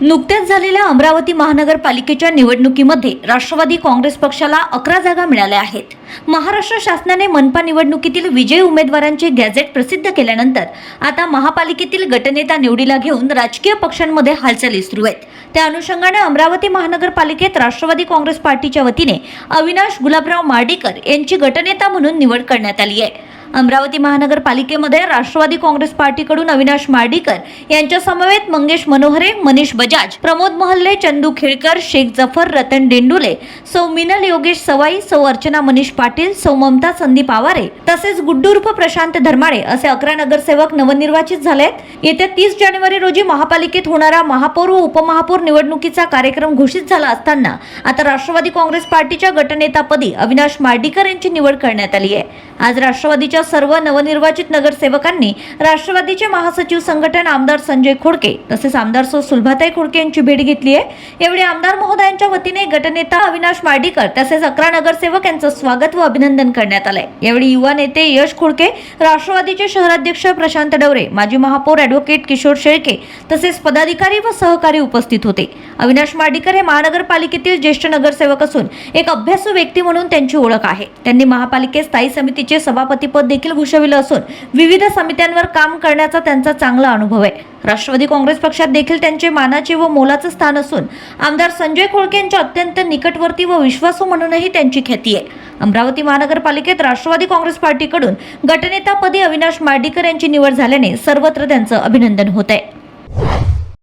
नुकत्याच झालेल्या अमरावती महानगरपालिकेच्या निवडणुकीमध्ये राष्ट्रवादी काँग्रेस पक्षाला अकरा जागा मिळाल्या आहेत. महाराष्ट्र शासनाने मनपा निवडणुकीतील विजयी उमेदवारांचे गॅझेट प्रसिद्ध केल्यानंतर आता महापालिकेतील गटनेता निवडीला घेऊन राजकीय पक्षांमध्ये हालचाली सुरू आहेत. त्या अनुषंगाने अमरावती महानगरपालिकेत राष्ट्रवादी काँग्रेस पार्टीच्या वतीने अविनाश गुलाबराव मार्डीकर यांची गटनेता म्हणून निवड करण्यात आली आहे. अमरावती महानगरपालिकेमध्ये राष्ट्रवादी काँग्रेस पार्टीकडून अविनाश मार्डीकर यांच्या समवेत मंगेश मनोहरे मनीष बजाज प्रमोद महल्ले चंदू खेळकर शेख जफर रतन डेंडुले सौ मिनल योगेश सवाई सौ अर्चना मनीष पाटील सौ ममता संदीप आवारे तसेच गुड्डूर्फ प्रशांत धर्माळे असे अकरा नगरसेवक नवनिर्वाचित झाले आहेत येत्या तीस जानेवारी रोजी महापालिकेत होणारा महापौर व उपमहापौर निवडणुकीचा कार्यक्रम घोषित झाला असताना आता राष्ट्रवादी काँग्रेस पार्टीच्या गटनेतापदी अविनाश मार्डीकर यांची निवड करण्यात आली आहे. आज राष्ट्रवादीच्या सर्व नवनिर्वाचित नगरसेवकांनी राष्ट्रवादीचे महासचिव संघटन आमदार संजय खोडके तसेच आमदार सो सुलभाताई खोडके यांची भेट घेतली आहे. यावेळी आमदार महोदयांच्या वतीने गटनेता अविनाश मार्डीकर तसेच अकरा नगरसेवक यांचं स्वागत व अभिनंदन करण्यात आलंय. यावेळी युवा नेते यश खोडके राष्ट्रवादीचे शहराध्यक्ष प्रशांत डवरे माजी महापौर ॲडव्होकेट किशोर शेळके तसेच पदाधिकारी व सहकारी उपस्थित होते. अविनाश मार्डीकर हे महानगरपालिकेतील ज्येष्ठ नगरसेवक असून एक अभ्यासू व्यक्ती म्हणून त्यांची ओळख आहे. त्यांनी महापालिकेत स्थायी समिती समितीचे सभापतीपद देखील भूषविलं असून विविध समित्यांवर काम करण्याचा त्यांचा चांगला अनुभव आहे. राष्ट्रवादी काँग्रेस पक्षात देखील त्यांचे मानाचे व मोलाचं स्थान असून आमदार संजय खोळके यांच्या अत्यंत निकटवर्ती व विश्वासू म्हणूनही त्यांची ख्याती आहे. अमरावती महानगरपालिकेत राष्ट्रवादी काँग्रेस पार्टीकडून गटनेतापदी अविनाश मार्डीकर यांची निवड झाल्याने सर्वत्र त्यांचं अभिनंदन होत आहे.